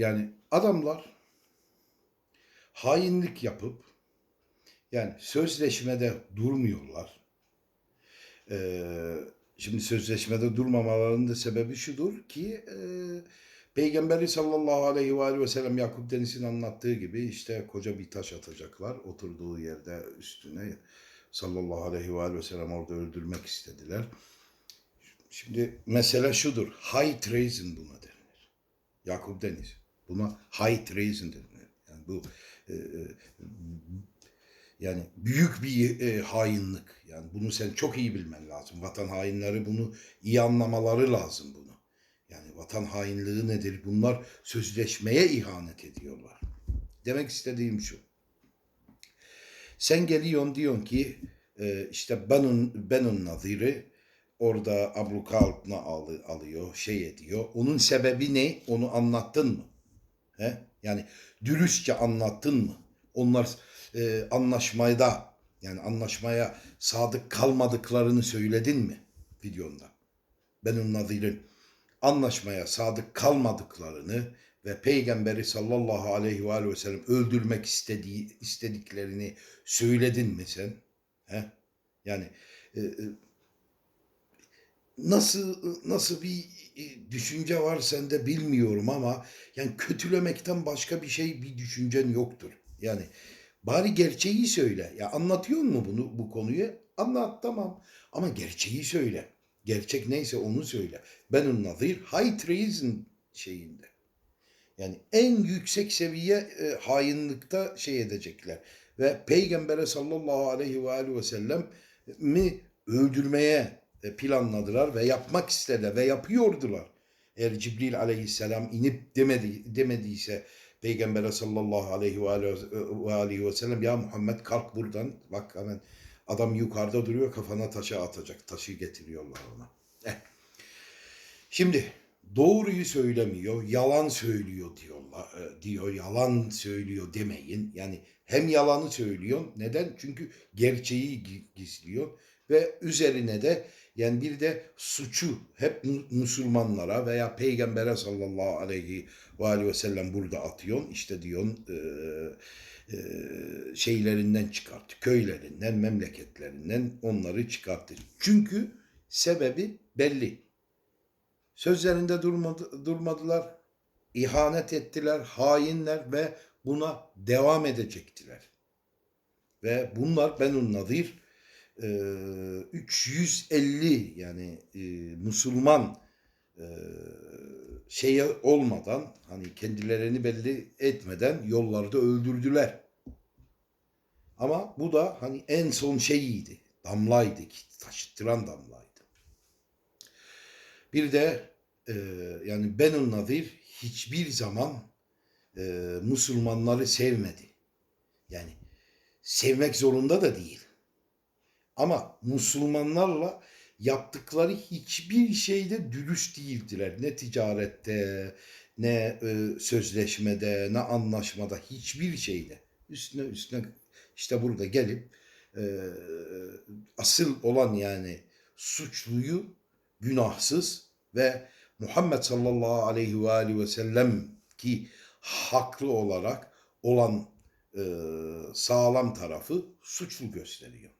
Yani adamlar hainlik yapıp yani sözleşmede durmuyorlar. Ee, şimdi sözleşmede durmamalarının da sebebi şudur ki e, Peygamberi sallallahu aleyhi ve, aleyhi ve sellem Yakup Deniz'in anlattığı gibi işte koca bir taş atacaklar. Oturduğu yerde üstüne sallallahu aleyhi ve, aleyhi ve sellem orada öldürmek istediler. Şimdi mesele şudur. High treason buna denilir. Yakup Deniz. Buna high treason denilir. Yani bu e, e, yani büyük bir e, hainlik. Yani bunu sen çok iyi bilmen lazım. Vatan hainleri bunu iyi anlamaları lazım bunu. Yani vatan hainliği nedir? Bunlar sözleşmeye ihanet ediyorlar. Demek istediğim şu. Sen geliyorsun diyorsun ki e, işte Benun, Benun Nazir'i orada abluka altına alı- alıyor, şey ediyor. Onun sebebi ne? Onu anlattın mı? He? Yani dürüstçe anlattın mı? Onlar e, anlaşmada yani anlaşmaya sadık kalmadıklarını söyledin mi videonda? Benun Nazir'in anlaşmaya sadık kalmadıklarını ve Peygamberi sallallahu aleyhi ve, aleyhi ve sellem öldürmek istediği istediklerini söyledin mi sen? He? Yani e, e, nasıl nasıl bir düşünce var sende bilmiyorum ama yani kötülemekten başka bir şey bir düşüncen yoktur. Yani bari gerçeği söyle. Ya anlatıyor mu bunu bu konuyu? Anlat tamam. Ama gerçeği söyle. Gerçek neyse onu söyle. Benun Nazir high treason şeyinde. Yani en yüksek seviye e, hainlikte şey edecekler. Ve Peygamber'e sallallahu aleyhi ve aleyhi ve sellem mi öldürmeye e, planladılar ve yapmak istediler ve yapıyordular. Eğer Cibril aleyhisselam inip demedi, demediyse Peygamber'e sallallahu aleyhi ve ve aleyhi ve sellem ya Muhammed kalk buradan bak hemen adam yukarıda duruyor kafana taşı atacak taşı getiriyorlar ona. Eh. Şimdi doğruyu söylemiyor, yalan söylüyor diyorlar, e, diyor, yalan söylüyor demeyin. Yani hem yalanı söylüyor, neden? Çünkü gerçeği gi- gizliyor ve üzerine de yani bir de suçu hep Müslümanlara veya Peygamber'e sallallahu aleyhi ve aleyhi ve sellem burada atıyorsun. İşte diyorsun şeylerinden çıkarttı, köylerinden, memleketlerinden onları çıkarttı. Çünkü sebebi belli. Sözlerinde durmadı, durmadılar, ihanet ettiler, hainler ve buna devam edecektiler. Ve bunlar Benun Nadir 350 yani Müslüman şeye olmadan hani kendilerini belli etmeden yollarda öldürdüler. Ama bu da hani en son şeyiydi. Damlaydı, taşıttıran damlaydı. Bir de e, yani Benun Nadir hiçbir zaman e, Müslümanları sevmedi. Yani sevmek zorunda da değil. Ama Müslümanlarla yaptıkları hiçbir şeyde dürüst değildiler. Ne ticarette, ne e, sözleşmede, ne anlaşmada, hiçbir şeyde. Üstüne üstüne işte burada gelip e, asıl olan yani suçluyu günahsız ve Muhammed sallallahu aleyhi ve aleyhi ve sellem ki haklı olarak olan e, sağlam tarafı suçlu gösteriyor.